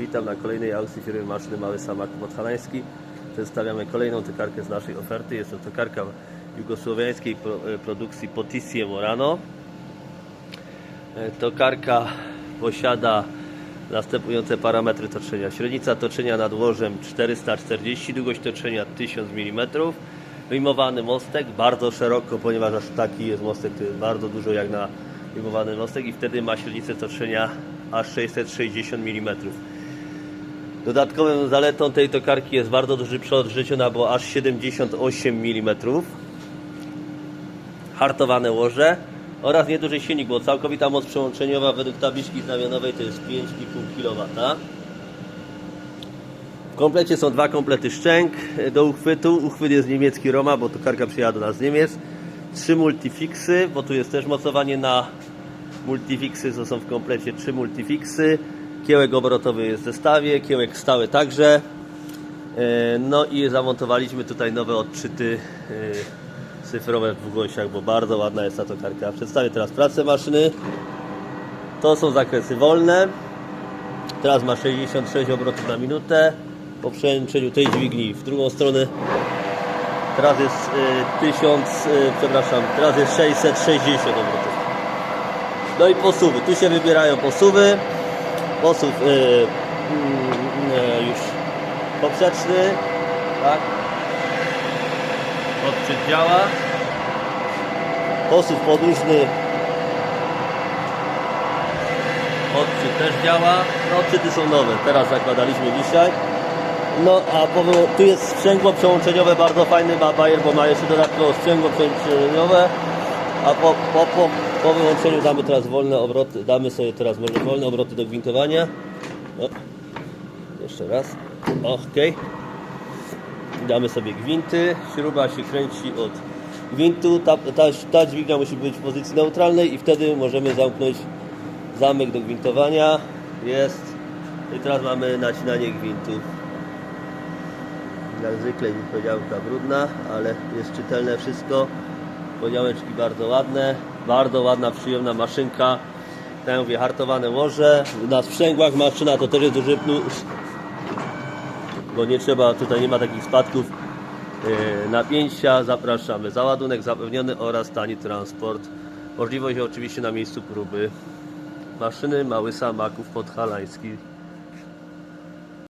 Witam na kolejnej aukcji firmy Maszyny Mały Samak Podhalański. Przedstawiamy kolejną tokarkę z naszej oferty. Jest to tokarka jugosłowiańskiej e, produkcji Potisie Morano. E, Tokarka posiada następujące parametry toczenia. Średnica toczenia nad łożem 440, długość toczenia 1000 mm. Wyjmowany mostek bardzo szeroko, ponieważ aż taki jest mostek, to jest bardzo dużo jak na wyjmowany mostek i wtedy ma średnicę toczenia aż 660 mm. Dodatkową zaletą tej tokarki jest bardzo duży przód życiona, bo aż 78 mm. Hartowane łoże oraz nieduży silnik, bo całkowita moc przełączeniowa według tabliczki znamionowej to jest 5,5 kW. W komplecie są dwa komplety szczęk do uchwytu. Uchwyt jest niemiecki Roma, bo tokarka przyjechała do nas z Niemiec. Trzy multifixy, bo tu jest też mocowanie na multifixy, to są w komplecie trzy multifixy. Kiełek obrotowy jest w zestawie, kiełek stały także. E, No i zamontowaliśmy tutaj nowe odczyty e, cyfrowe w dwugąsiach, bo bardzo ładna jest ta tokarka. Przedstawię teraz pracę maszyny. To są zakresy wolne. Teraz ma 66 obrotów na minutę. Po przełączeniu tej dźwigni w drugą stronę teraz jest y, 1000, y, przepraszam, teraz jest 660 obrotów. No i posuwy. Tu się wybierają posuwy. Posuw y, mm, y, już poprzeczny, tak? Odczyt działa. Posuw podłużny. Odczyt też działa. No, odczyty są nowe. Teraz zakładaliśmy dzisiaj. No a tu jest sprzęgło przełączeniowe, bardzo fajny ma Bayer, bo ma jeszcze dodatkowo sprzęgło przełączeniowe. A po, po, po, po wyłączeniu damy teraz wolne obroty, damy sobie teraz może wolne obroty do gwintowania. O, jeszcze raz. Ok. Damy sobie gwinty. Śruba się kręci od gwintu. Ta, ta, ta dźwignia musi być w pozycji neutralnej i wtedy możemy zamknąć zamek do gwintowania. Jest. I teraz mamy nacinanie gwintu. Jak zwykle niespodzianka brudna, ale jest czytelne wszystko. Podziałeczki bardzo ładne, bardzo ładna, przyjemna maszynka. Tak mówię, hartowane łoże. Na sprzęgłach maszyna to też jest duży plus, bo nie trzeba, tutaj nie ma takich spadków e, napięcia. Zapraszamy. Załadunek zapewniony oraz tani transport. Możliwość oczywiście na miejscu próby. Maszyny Mały Samaków Podhalański.